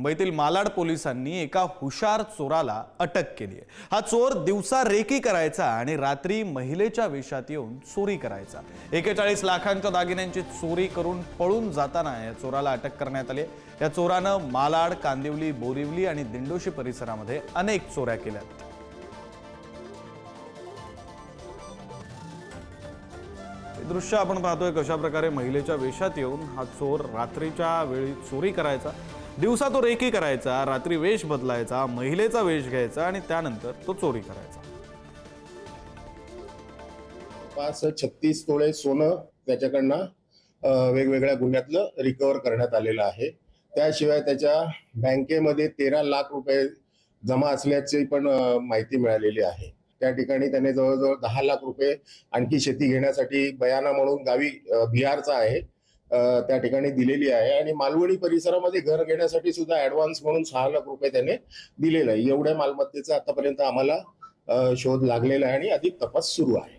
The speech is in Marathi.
मुंबईतील मालाड पोलिसांनी एका हुशार चोराला अटक केली आहे. हा चोर दिवसा रेकी करायचा आणि रात्री महिलेच्या वेशात येऊन चोरी करायचा. एकेचाळीस लाखांच्या दागिन्यांची चोरी करून पळून जाताना या चोराला अटक करण्यात आली या चोरानं मालाड कांदिवली बोरिवली आणि दिंडोशी परिसरामध्ये अनेक चोऱ्या केल्या. दृश्य आपण पाहतोय कशा प्रकारे महिलेच्या वेशात येऊन हा चोर रात्रीच्या वेळी चोरी करायचा. दिवसा तो रेकी करायचा रात्री वेश बदलायचा महिलेचा वेश घ्यायचा आणि त्यानंतर तो चोरी करायचा. पाच छत्तीस तोळे सोनं त्याच्याकडनं वेगवेगळ्या गुन्ह्यातलं रिकव्हर करण्यात आलेलं आहे. त्याशिवाय त्याच्या बँकेमध्ये तेरा लाख रुपये जमा असल्याची पण माहिती मिळालेली आहे. त्या ठिकाणी त्याने जवळजवळ दहा लाख रुपये आणखी शेती घेण्यासाठी बयाना म्हणून गावी बिहारचा आहे. त्या ठिकाणी दिलेली आहे. आणि मालवणी परिसरामध्ये घर घेण्यासाठी सुद्धा ऍडव्हान्स म्हणून सहा लाख रुपये त्याने दिलेलं आहे. एवढ्या मालमत्तेचा आतापर्यंत आम्हाला अं, शोध लागलेला आहे आणि अधिक तपास सुरू आहे.